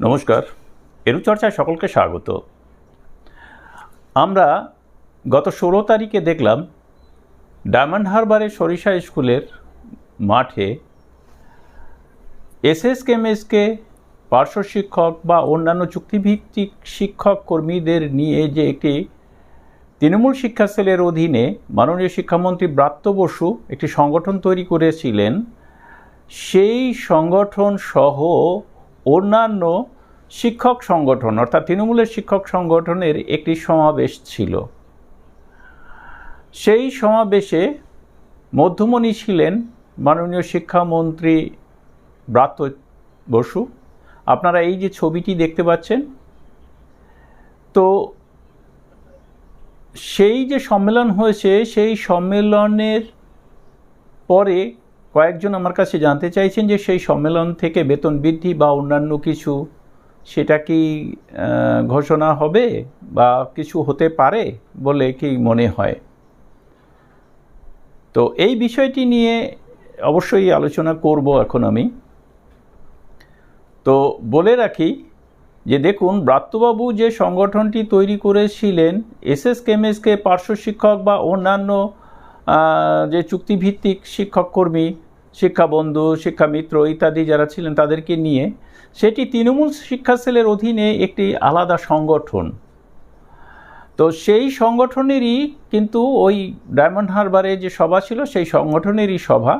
নমস্কার। এরু চর্চায় সকলকে স্বাগত। আমরা গত ষোলো তারিখে দেখলাম ডায়মন্ড হারবারের সরিষা স্কুলের মাঠে এসএস কেমএসকে পার্শ্ব শিক্ষক বা অন্যান্য চুক্তিভিত্তিক শিক্ষক কর্মীদের নিয়ে যে একটি তৃণমূল শিক্ষা সেলের অধীনে মাননীয় শিক্ষামন্ত্রী ব্রাত্য বসু একটি সংগঠন তৈরি করেছিলেন, সেই সংগঠন সহ অন্যান্য শিক্ষক সংগঠন, অর্থাৎ তৃণমূলের শিক্ষক সংগঠনের একটি সমাবেশ ছিল। সেই সমাবেশে মধ্যমণি ছিলেন মাননীয় শিক্ষামন্ত্রী ব্রাত্য বসু। আপনারা এই যে ছবিটি দেখতে পাচ্ছেন, তো সেই যে সম্মেলন হয়েছে, সেই সম্মেলনের পরে কয়েকজন আমার কাছে জানতে চাইছেন যে সেই সম্মেলন থেকে বেতন বৃদ্ধি বা অন্যান্য কিছু, সেটা কি ঘোষণা হবে বা কিছু হতে পারে বলে কি মনে হয়? তো এই বিষয়টি নিয়ে অবশ্যই আলোচনা করব এখন আমি। তো বলে রাখি যে দেখুন, ব্রাত্যবাবু যে সংগঠনটি তৈরি করেছিলেন, এসএস কেমএসকে পার্শ্ব শিক্ষক বা অন্যান্য যে চুক্তিভিত্তিক শিক্ষক কর্মী শিক্ষাবন্ধু, শিক্ষামিত্র ইত্যাদি যারা ছিলেন তাদেরকে নিয়ে, সেটি তৃণমূল শিক্ষা সেলের অধীনে একটি আলাদা সংগঠন। তো সেই সংগঠনেরই কিন্তু ওই ডায়মন্ড হারবারে যে সভা ছিল, সেই সংগঠনেরই সভা।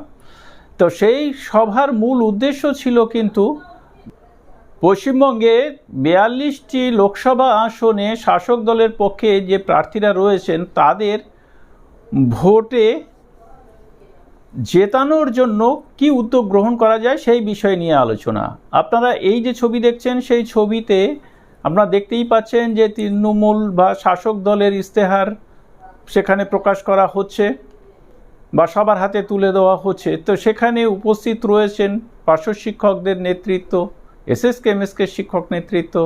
তো সেই সভার মূল উদ্দেশ্য ছিল কিন্তু পশ্চিমবঙ্গে বিয়াল্লিশটি লোকসভা আসনে শাসক দলের পক্ষে যে প্রার্থীরা রয়েছেন, তাদের ভোটে জেতানোর জন্য কি উদ্যোগ গ্রহণ করা যায় সেই বিষয় নিয়ে আলোচনা। আপনারা এই যে ছবি দেখছেন, সেই ছবিতে আপনারা দেখতেই পাচ্ছেন যে তৃণমূল বা শাসক দলের ইস্তেহার সেখানে প্রকাশ করা হচ্ছে বা সবার হাতে তুলে দেওয়া হচ্ছে। তো সেখানে উপস্থিত রয়েছেন পার্শ্ব শিক্ষকদের নেতৃত্ব এসএস কেমএসকে শিক্ষক নেতৃত্ব।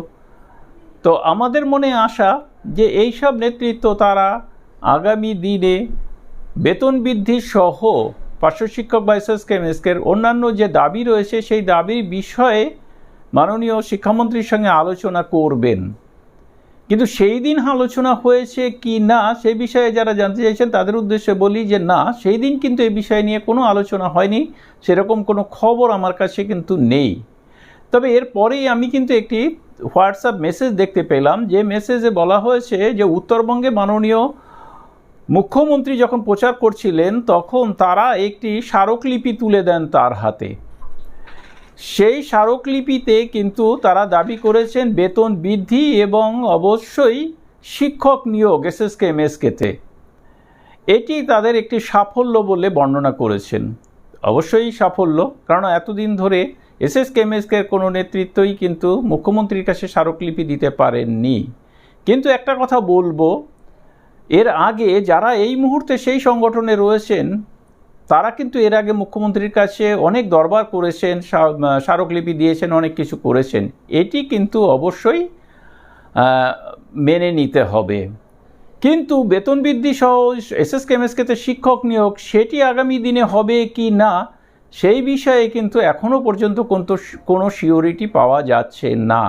তো আমাদের মনে আশা যে এই সব নেতৃত্ব তারা আগামী দিনে বেতন বৃদ্ধি সহ পার্শ্ব শিক্ষক বা এসএস কেমএসকের অন্যান্য যে দাবি রয়েছে, সেই দাবির বিষয়ে মাননীয় শিক্ষামন্ত্রীর সঙ্গে আলোচনা করবেন। কিন্তু সেই দিন আলোচনা হয়েছে কি না, সেই বিষয়ে যারা জানতে চাইছেন, তাদের উদ্দেশ্যে বলি যে না, সেই দিন কিন্তু এই বিষয় নিয়ে কোনো আলোচনা হয়নি। সেরকম কোনো খবর আমার কাছে কিন্তু নেই। তবে এরপরেই আমি কিন্তু একটি হোয়াটসঅ্যাপ মেসেজ দেখতে পেলাম, যে মেসেজে বলা হয়েছে যে উত্তরবঙ্গে মাননীয় মুখ্যমন্ত্রী যখন প্রচার করছিলেন, তখন তারা একটি স্মারকলিপি তুলে দেন তার হাতে। সেই স্মারকলিপিতে কিন্তু তারা দাবি করেছেন বেতন বৃদ্ধি এবং অবশ্যই শিক্ষক নিয়োগ এসএসকে, এমএসকেতে। এটি তাদের একটি সাফল্য বলে বর্ণনা করেছেন। অবশ্যই সাফল্য, কারণ এতদিন ধরে এসএস কেমএসকের কোনো নেতৃত্বই কিন্তু মুখ্যমন্ত্রীর কাছে স্মারকলিপি দিতে পারেননি। কিন্তু একটা কথা বলব এর আগে যারা এই মুহূর্তে সেই সংগঠনে রয়েছেন, তারা কিন্তু এর আগে মুখ্যমন্ত্রীর কাছে অনেক দরবার করেছেন স্মারকলিপি দিয়েছেন, অনেক কিছু করেছেন। এটি কিন্তু অবশ্যই মেনে নিতে হবে। কিন্তু বেতন বৃদ্ধি সহ এস এসএস কেমএসকেতে শিক্ষক নিয়োগ, সেটি আগামী দিনে হবে কি না, সেই বিষয়ে কিন্তু এখনও পর্যন্ত কোনো শিওরিটি পাওয়া যাচ্ছে না।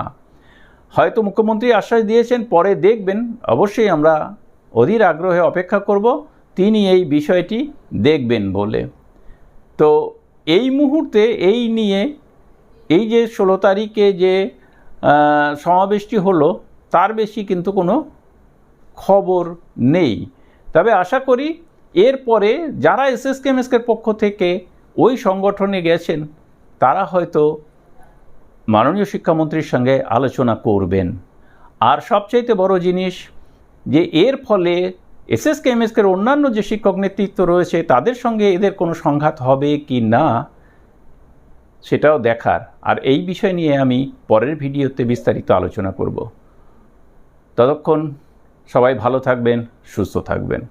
হয়তো মুখ্যমন্ত্রী আশ্বাস দিয়েছেন, পরে দেখবেন। অবশ্যই আমরা অধীর আগ্রহে অপেক্ষা করব, তিনি এই বিষয়টি দেখবেন বলে। তো এই মুহূর্তে এই নিয়ে এই যে ষোলো তারিখে যে সমাবেশটি হলো, তার বেশি কিন্তু কোনো খবর নেই। তবে আশা করি এরপরে যারা এসএস কেমএসকের পক্ষ থেকে ওই সংগঠনে গেছেন, তারা হয়তো মাননীয় শিক্ষামন্ত্রীর সঙ্গে আলোচনা করবেন। আর সবচাইতে বড় জিনিস যে এর ফলে এস এসএস কেমএসকের অন্যান্য যে শিক্ষক নেতৃত্ব রয়েছে, তাদের সঙ্গে এদের কোনো সংঘাত হবে কি না, সেটাও দেখার। আর এই বিষয় নিয়ে আমি পরের ভিডিওতে বিস্তারিত আলোচনা করব। ততক্ষণ সবাই ভালো থাকবেন, সুস্থ থাকবেন।